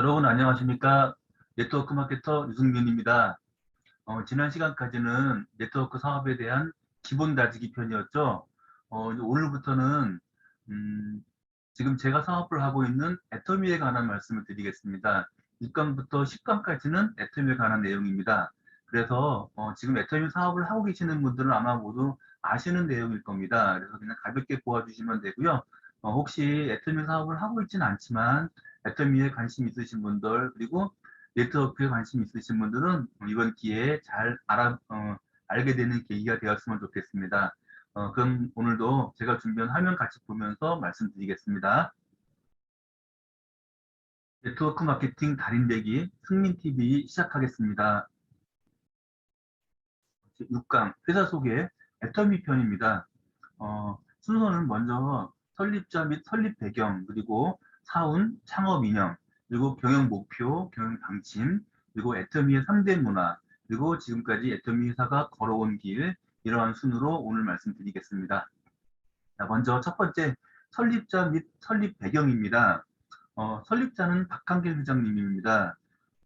여러분 안녕하십니까 네트워크 마케터 유승민입니다. 어, 지난 시간까지는 네트워크 사업에 대한 기본 다지기 편이었죠. 어, 오늘부터는 음, 지금 제가 사업을 하고 있는 애터미에 관한 말씀을 드리겠습니다. 6강부터 10강까지는 애터미에 관한 내용입니다. 그래서 어, 지금 애터미 사업을 하고 계시는 분들은 아마 모두 아시는 내용일 겁니다. 그래서 그냥 가볍게 보아주시면 되고요. 어, 혹시 애터미 사업을 하고 있지는 않지만 애터미에 관심 있으신 분들 그리고 네트워크에 관심 있으신 분들은 이번 기회에 잘 알아, 어, 알게 되는 계기가 되었으면 좋겠습니다. 어, 그럼 오늘도 제가 준비한 화면 같이 보면서 말씀드리겠습니다. 네트워크 마케팅 달인되기 승민TV 시작하겠습니다. 6강 회사 소개 애터미 편입니다. 어, 순서는 먼저 설립자 및 설립 배경 그리고 사운, 창업 이념, 그리고 경영 목표, 경영 방침, 그리고 애터미의 3대 문화, 그리고 지금까지 애터미 회사가 걸어온 길 이러한 순으로 오늘 말씀드리겠습니다. 자, 먼저 첫 번째 설립자 및 설립 배경입니다. 어, 설립자는 박한길 회장님입니다.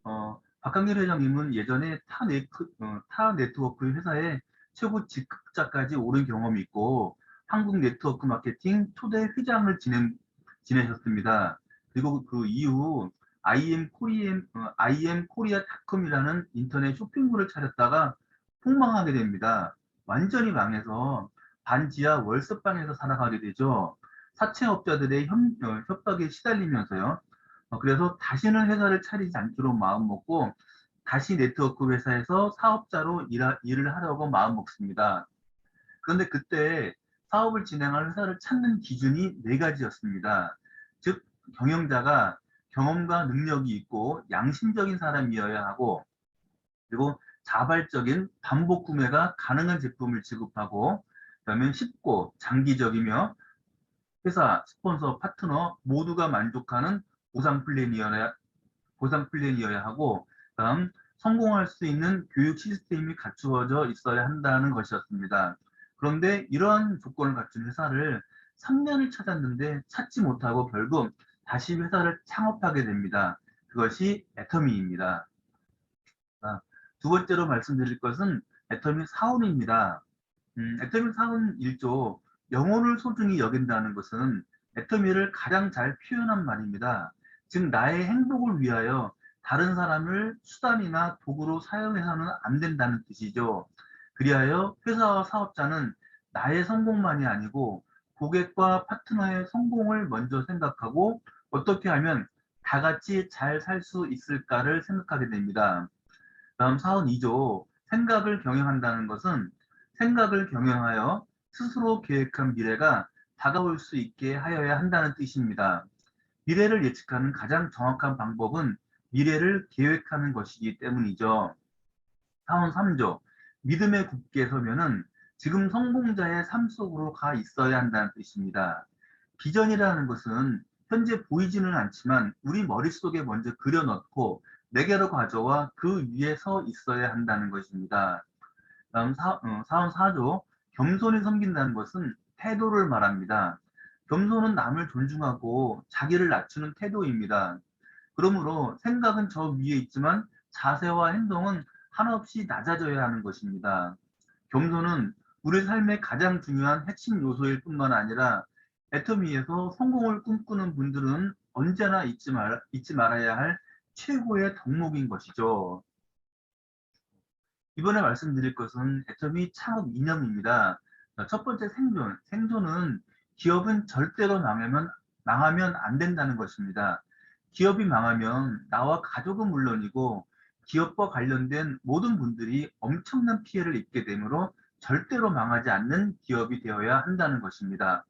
어, 박한길 회장님은 예전에 타, 네트, 어, 타 네트워크 회사의 최고 직급자까지 오른 경험이 있고 한국 네트워크 마케팅 초대 회장을 지낸, 지내셨습니다. 그리고 그 이후 IM 코리엠, 어, IM 코리아 닷컴이라는 인터넷 쇼핑몰을 차렸다가 폭망하게 됩니다. 완전히 망해서 반지하 월서방에서 살아가게 되죠. 사채업자들의 협, 어, 협박에 시달리면서요. 어, 그래서 다시는 회사를 차리지 않기로 마음먹고 다시 네트워크 회사에서 사업자로 일하, 일을 하려고 마음먹습니다. 그런데 그때 사업을 진행할 회사를 찾는 기준이 네 가지였습니다. 즉 경영자가 경험과 능력이 있고 양심적인 사람이어야 하고 그리고 자발적인 반복 구매가 가능한 제품을 지급하고 그다음에 쉽고 장기적이며 회사, 스폰서, 파트너 모두가 만족하는 보상 플랜이어야 보상 플랜이어야 하고 다음 성공할 수 있는 교육 시스템이 갖추어져 있어야 한다는 것이었습니다. 그런데 이러한 조건을 갖춘 회사를 3년을 찾았는데 찾지 못하고 결국 다시 회사를 창업하게 됩니다. 그것이 애터미입니다. 두 번째로 말씀드릴 것은 애터미 사원입니다. 음, 애터미 사원 1조 영혼을 소중히 여긴다는 것은 애터미를 가장 잘 표현한 말입니다. 즉 나의 행복을 위하여 다른 사람을 수단이나 도구로 사용해서는 안 된다는 뜻이죠. 그리하여 회사와 사업자는 나의 성공만이 아니고 고객과 파트너의 성공을 먼저 생각하고 어떻게 하면 다 같이 잘 살 수 있을까를 생각하게 됩니다. 다음 사원 2조 생각을 경영한다는 것은 생각을 경영하여 스스로 계획한 미래가 다가올 수 있게 하여야 한다는 뜻입니다. 미래를 예측하는 가장 정확한 방법은 미래를 계획하는 것이기 때문이죠. 사원 3조 믿음에 굳게 서면은 지금 성공자의 삶 속으로 가 있어야 한다는 뜻입니다. 비전이라는 것은 현재 보이지는 않지만 우리 머릿속에 먼저 그려넣고 내게로 가져와 그 위에 서 있어야 한다는 것입니다. 다음 사, 어, 사원 4조 겸손히 섬긴다는 것은 태도를 말합니다. 겸손은 남을 존중하고 자기를 낮추는 태도입니다. 그러므로 생각은 저 위에 있지만 자세와 행동은 한없이 낮아져야 하는 것입니다. 겸손은 우리 삶의 가장 중요한 핵심 요소일 뿐만 아니라 애터미에서 성공을 꿈꾸는 분들은 언제나 잊지, 말, 잊지 말아야 할 최고의 덕목인 것이죠. 이번에 말씀드릴 것은 애터미 창업 이념입니다. 첫 번째 생존. 생존은 기업은 절대로 망하면, 망하면 안 된다는 것입니다. 기업이 망하면 나와 가족은 물론이고 기업과 관련된 모든 분들이 엄청난 피해를 입게 되므로 절대로 망하지 않는 기업이 되어야 한다는 것입니다.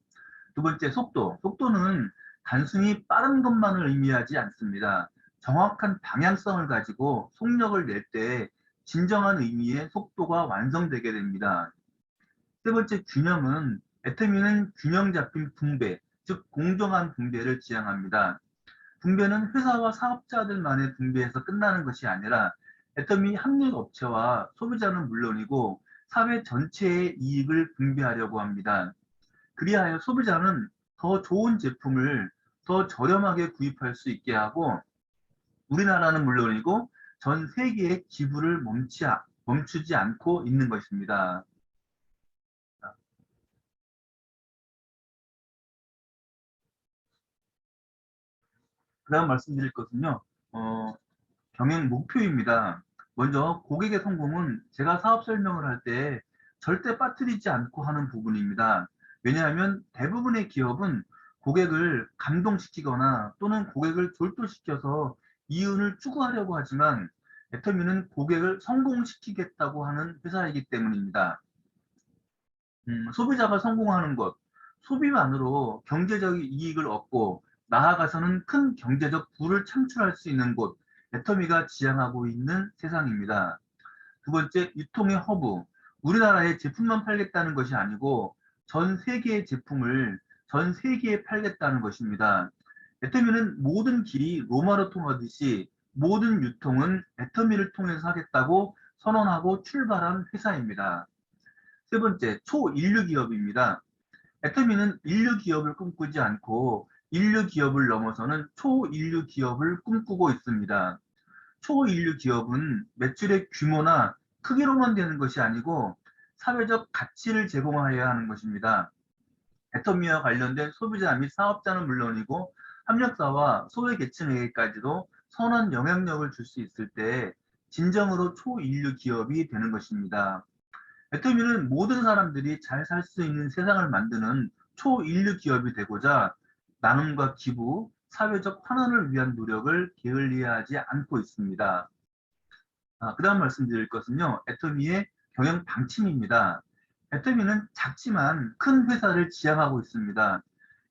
두 번째 속도. 속도는 단순히 빠른 것만을 의미하지 않습니다. 정확한 방향성을 가지고 속력을 낼 때 진정한 의미의 속도가 완성되게 됩니다. 세 번째 균형은 애터미는 균형 잡힌 분배, 즉 공정한 분배를 지향합니다. 분배는 회사와 사업자들만의 분배에서 끝나는 것이 아니라 애터미 합력 업체와 소비자는 물론이고 사회 전체의 이익을 분배하려고 합니다. 그리하여 소비자는 더 좋은 제품을 더 저렴하게 구입할 수 있게 하고 우리나라는 물론이고 전 세계의 기부를 멈추지, 않고 있는 것입니다. 그 다음 말씀드릴 것은요, 어, 경영 목표입니다. 먼저 고객의 성공은 제가 사업 설명을 할 때 절대 빠뜨리지 않고 하는 부분입니다. 왜냐하면 대부분의 기업은 고객을 감동시키거나 또는 고객을 졸도시켜서 이윤을 추구하려고 하지만 애터미는 고객을 성공시키겠다고 하는 회사이기 때문입니다. 음, 소비자가 성공하는 것, 소비만으로 경제적 이익을 얻고 나아가서는 큰 경제적 부를 창출할 수 있는 곳, 애터미가 지향하고 있는 세상입니다. 두 번째, 유통의 허브. 우리나라의 제품만 팔겠다는 것이 아니고 전 세계의 제품을 전 세계에 팔겠다는 것입니다. 애터미는 모든 길이 로마로 통하듯이 모든 유통은 애터미를 통해서 하겠다고 선언하고 출발한 회사입니다. 세 번째, 초인류 기업입니다. 애터미는 인류 기업을 꿈꾸지 않고 인류 기업을 넘어서는 초인류 기업을 꿈꾸고 있습니다. 초인류 기업은 매출의 규모나 크기로만 되는 것이 아니고 사회적 가치를 제공하여야 하는 것입니다. 애터미와 관련된 소비자 및 사업자는 물론이고 협력사와 소외계층에게까지도 선한 영향력을 줄 수 있을 때 진정으로 초인류 기업이 되는 것입니다. 애터미는 모든 사람들이 잘 살 수 있는 세상을 만드는 초인류 기업이 되고자 나눔과 기부, 사회적 환원을 위한 노력을 게을리하지 않고 있습니다. 아, 그 다음 말씀드릴 것은요. 애터미의 경영 방침입니다. 애터미는 작지만 큰 회사를 지향하고 있습니다.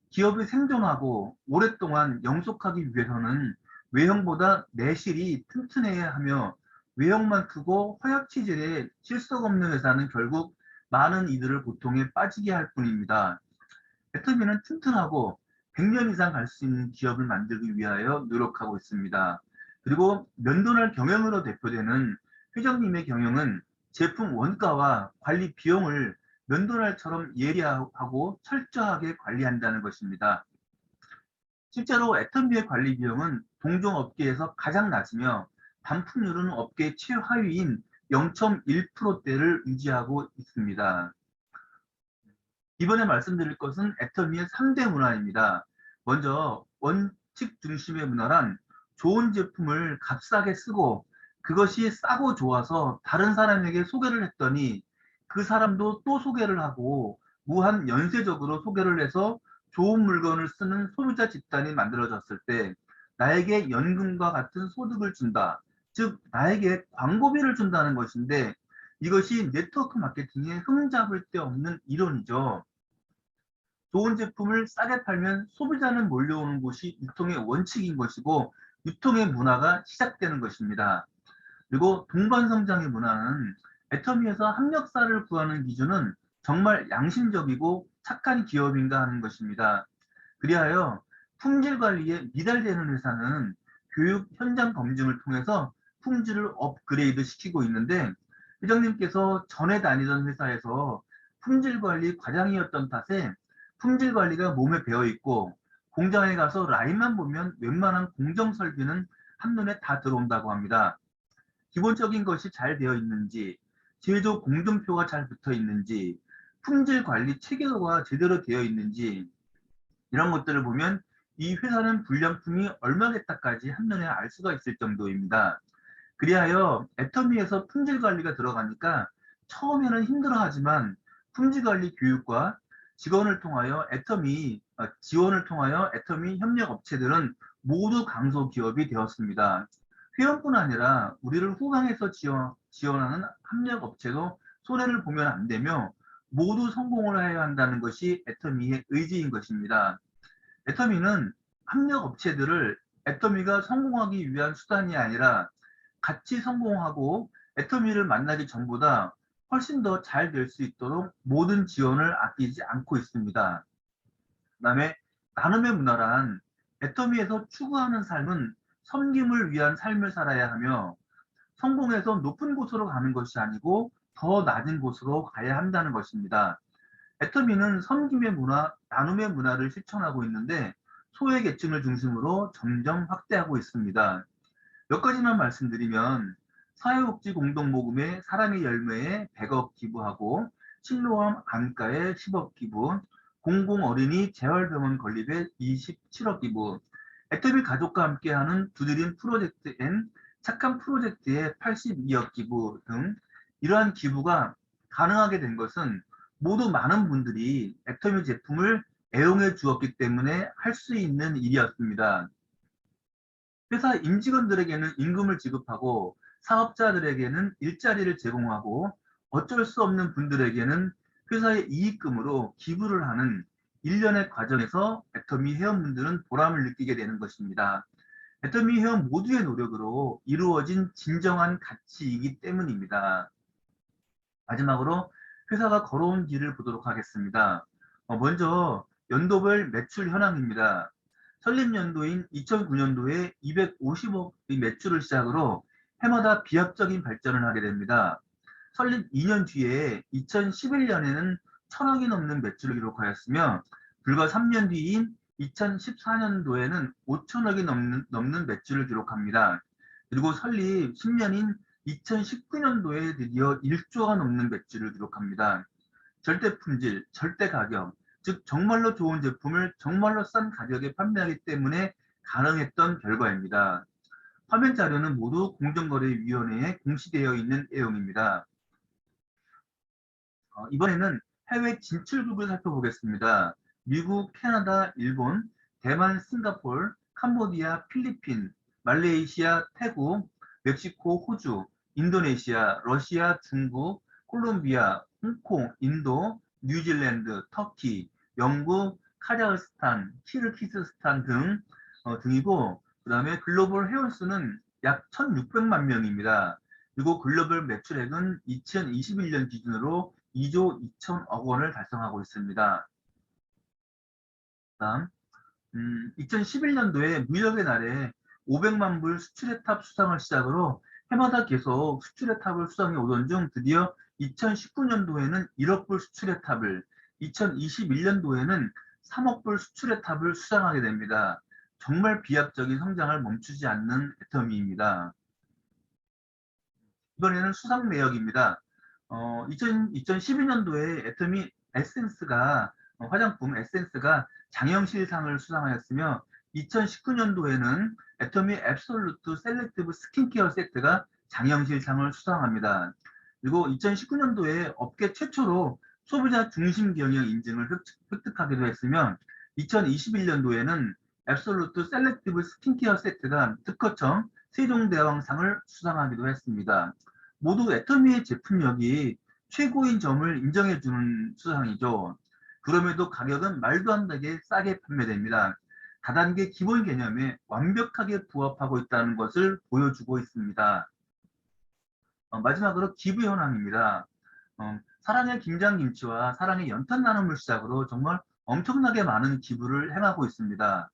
기업이 생존하고 오랫동안 영속하기 위해서는 외형보다 내실이 튼튼해야 하며 외형만 크고 허약 체질에 실속 없는 회사는 결국 많은 이들을 고통에 빠지게 할 뿐입니다. 애터미는 튼튼하고 100년 이상 갈 수 있는 기업을 만들기 위하여 노력하고 있습니다. 그리고 면도날 경영으로 대표되는 회장님의 경영은 제품 원가와 관리 비용을 면도날처럼 예리하고 철저하게 관리한다는 것입니다. 실제로 애터미의 관리 비용은 동종 업계에서 가장 낮으며 반품률은 업계 최하위인 0.1%대를 유지하고 있습니다. 이번에 말씀드릴 것은 애터미의 3대 문화입니다. 먼저 원칙 중심의 문화란 좋은 제품을 값싸게 쓰고 그것이 싸고 좋아서 다른 사람에게 소개를 했더니 그 사람도 또 소개를 하고 무한 연쇄적으로 소개를 해서 좋은 물건을 쓰는 소비자 집단이 만들어졌을 때 나에게 연금과 같은 소득을 준다. 즉 나에게 광고비를 준다는 것인데 이것이 네트워크 마케팅에 흠잡을 데 없는 이론이죠. 좋은 제품을 싸게 팔면 소비자는 몰려오는 곳이 유통의 원칙인 것이고 유통의 문화가 시작되는 것입니다. 그리고 동반성장의 문화는 애터미에서 합력사를 구하는 기준은 정말 양심적이고 착한 기업인가 하는 것입니다. 그리하여 품질 관리에 미달되는 회사는 교육 현장 검증을 통해서 품질을 업그레이드 시키고 있는데 회장님께서 전에 다니던 회사에서 품질 관리 과장이었던 탓에 품질 관리가 몸에 배어 있고 공장에 가서 라인만 보면 웬만한 공정 설비는 한눈에 다 들어온다고 합니다. 기본적인 것이 잘 되어 있는지, 제조 공정표가 잘 붙어 있는지, 품질 관리 체계가 제대로 되어 있는지 이런 것들을 보면 이 회사는 불량품이 얼마겠다까지 한눈에 알 수가 있을 정도입니다. 그리하여 애터미에서 품질 관리가 들어가니까 처음에는 힘들어하지만 품질 관리 교육과 직원을 통하여 애터미 어, 지원을 통하여 애터미 협력 업체들은 모두 강소 기업이 되었습니다. 회원뿐 아니라 우리를 후방에서 지원, 지원하는 협력 업체도 손해를 보면 안 되며 모두 성공을 해야 한다는 것이 애터미의 의지인 것입니다. 애터미는 협력 업체들을 애터미가 성공하기 위한 수단이 아니라 같이 성공하고 애터미를 만나기 전보다 훨씬 더 잘 될 수 있도록 모든 지원을 아끼지 않고 있습니다. 그 다음에 나눔의 문화란 애터미에서 추구하는 삶은 섬김을 위한 삶을 살아야 하며 성공해서 높은 곳으로 가는 것이 아니고 더 낮은 곳으로 가야 한다는 것입니다. 애터미는 섬김의 문화, 나눔의 문화를 실천하고 있는데 소외 계층을 중심으로 점점 확대하고 있습니다. 몇 가지만 말씀드리면 사회복지 공동모금에 사랑의 열매에 100억 기부하고 실로암 안가에 10억 기부, 공공어린이 재활병원 건립에 27억 기부, 애터미 가족과 함께하는 두드림 프로젝트 앤 착한 프로젝트에 82억 기부 등 이러한 기부가 가능하게 된 것은 모두 많은 분들이 애터미 제품을 애용해 주었기 때문에 할 수 있는 일이었습니다. 회사 임직원들에게는 임금을 지급하고 사업자들에게는 일자리를 제공하고 어쩔 수 없는 분들에게는 회사의 이익금으로 기부를 하는 일련의 과정에서 애터미 회원분들은 보람을 느끼게 되는 것입니다. 애터미 회원 모두의 노력으로 이루어진 진정한 가치이기 때문입니다. 마지막으로 회사가 걸어온 길을 보도록 하겠습니다. 어, 먼저 연도별 매출 현황입니다. 설립 연도인 2009년도에 250억의 매출을 시작으로 해마다 비약적인 발전을 하게 됩니다. 설립 2년 뒤에 2011년에는 천억이 넘는 매출을 기록하였으며 불과 3년 뒤인 2014년도에는 5천억이 넘는, 넘는 매출을 기록합니다. 그리고 설립 10년인 2019년도에 드디어 1조가 넘는 매출을 기록합니다. 절대 품질, 절대 가격, 즉 정말로 좋은 제품을 정말로 싼 가격에 판매하기 때문에 가능했던 결과입니다. 화면 자료는 모두 공정거래위원회에 공시되어 있는 내용입니다. 어, 이번에는 해외 진출국을 살펴보겠습니다. 미국, 캐나다, 일본, 대만, 싱가폴, 캄보디아, 필리핀, 말레이시아, 태국, 멕시코, 호주, 인도네시아, 러시아, 중국, 콜롬비아, 홍콩, 인도, 뉴질랜드, 터키, 영국, 카자흐스탄, 키르키스스탄 등 어, 등이고 그 다음에 글로벌 회원수는 약 1,600만 명입니다. 그리고 글로벌 매출액은 2021년 기준으로 2조 2천억 원을 달성하고 있습니다. 다음, 음, 2011년도에 무역의 날에 500만 불 수출의 탑 수상을 시작으로 해마다 계속 수출의 탑을 수상해 오던 중 드디어 2019년도에는 1억 불 수출의 탑을 2021년도에는 3억 불 수출의 탑을 수상하게 됩니다. 정말 비약적인 성장을 멈추지 않는 애터미입니다. 이번에는 수상 내역입니다. 어, 2000, 2012년도에 애터미 에센스가 어, 화장품 에센스가 장영실상을 수상하였으며 2019년도에는 애터미 앱솔루트 셀렉티브 스킨케어 세트가 장영실상을 수상합니다. 그리고 2019년도에 업계 최초로 소비자 중심 경영 인증을 획득 하기도 했으며 2021년도에는 앱솔루트 셀렉티브 스킨케어 세트가 특허청 세종대왕상을 수상하기도 했습니다. 모두 애터미의 제품력이 최고인 점을 인정해주는 수상이죠. 그럼에도 가격은 말도 안 되게 싸게 판매됩니다. 다단계 기본 개념에 완벽하게 부합하고 있다는 것을 보여주고 있습니다. 어, 마지막으로 기부 현황입니다. 어, 사랑의 김장김치와 사랑의 연탄 나눔을 시작으로 정말 엄청나게 많은 기부를 행하고 있습니다.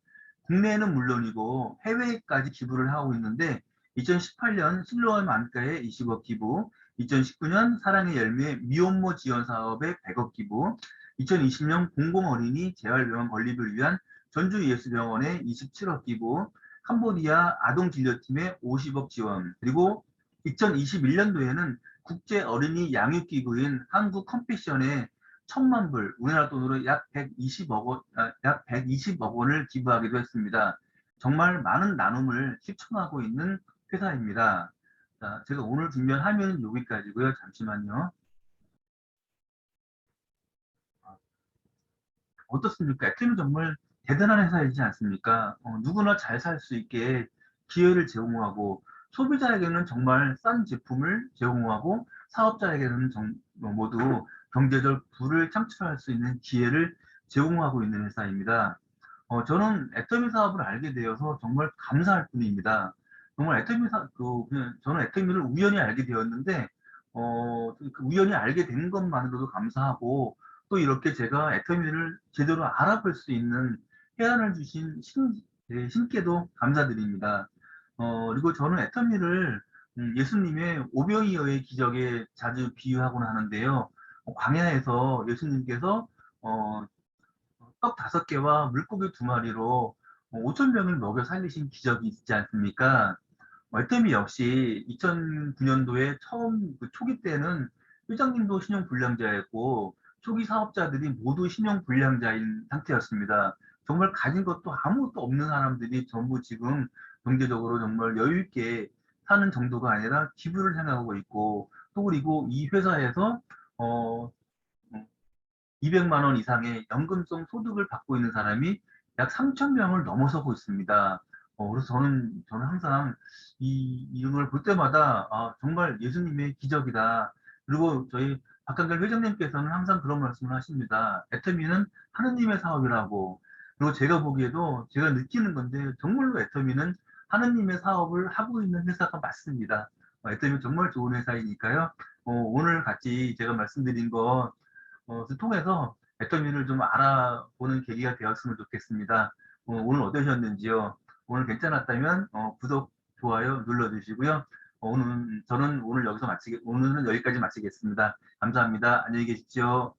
국내에는 물론이고 해외까지 기부를 하고 있는데 2018년 실로암 안가에 20억 기부, 2019년 사랑의 열매 미혼모 지원 사업에 100억 기부, 2020년 공공어린이 재활병원 건립을 위한 전주예수병원에 27억 기부, 캄보디아 아동진료팀에 50억 지원, 그리고 2021년도에는 국제 어린이 양육기구인 한국 컴패션에 천만 불, 우리나라 돈으로 약 120억 원, 아, 약 120억 원을 기부하기도 했습니다. 정말 많은 나눔을 실천하고 있는 회사입니다. 자, 제가 오늘 준비한 화면은 여기까지고요. 잠시만요. 어떻습니까? 애틀은 정말 대단한 회사이지 않습니까? 어, 누구나 잘 살 수 있게 기회를 제공하고 소비자에게는 정말 싼 제품을 제공하고 사업자에게는 정, 뭐 모두 경제적 부를 창출할 수 있는 기회를 제공하고 있는 회사입니다. 어, 저는 애터미 사업을 알게 되어서 정말 감사할 뿐입니다. 정말 애터미 사, 그, 저는 애터미를 우연히 알게 되었는데, 어, 그 우연히 알게 된 것만으로도 감사하고, 또 이렇게 제가 애터미를 제대로 알아볼 수 있는 해안을 주신 신, 네, 신께도 감사드립니다. 어, 그리고 저는 애터미를 음, 예수님의 오병이어의 기적에 자주 비유하곤 하는데요. 어, 광야에서 예수님께서 어, 떡 다섯 개와 물고기 두 마리로 5천 어, 명을 먹여 살리신 기적이 있지 않습니까? 애터미 역시 2009년도에 처음 그 초기 때는 회장님도 신용불량자였고 초기 사업자들이 모두 신용불량자인 상태였습니다. 정말 가진 것도 아무것도 없는 사람들이 전부 지금 경제적으로 정말 여유 있게 사는 정도가 아니라 기부를 생각하고 있고 또 그리고 이 회사에서 어 200만 원 이상의 연금성 소득을 받고 있는 사람이 약 3천 명을 넘어서고 있습니다. 어, 그래서 저는 저는 항상 이 이런 걸 볼 때마다 아, 정말 예수님의 기적이다. 그리고 저희 박한결 회장님께서는 항상 그런 말씀을 하십니다. 애터미는 하느님의 사업이라고. 그리고 제가 보기에도 제가 느끼는 건데 정말로 애터미는 하느님의 사업을 하고 있는 회사가 맞습니다. 어, 애터미 정말 좋은 회사이니까요. 어, 오늘 같이 제가 말씀드린 거 어, 통해서 애터미를 좀 알아보는 계기가 되었으면 좋겠습니다. 어, 오늘 어떠셨는지요? 오늘 괜찮았다면 어, 구독, 좋아요 눌러주시고요. 어, 오늘 저는 오늘 여기서 마치겠 오늘은 여기까지 마치겠습니다. 감사합니다. 안녕히 계십시오.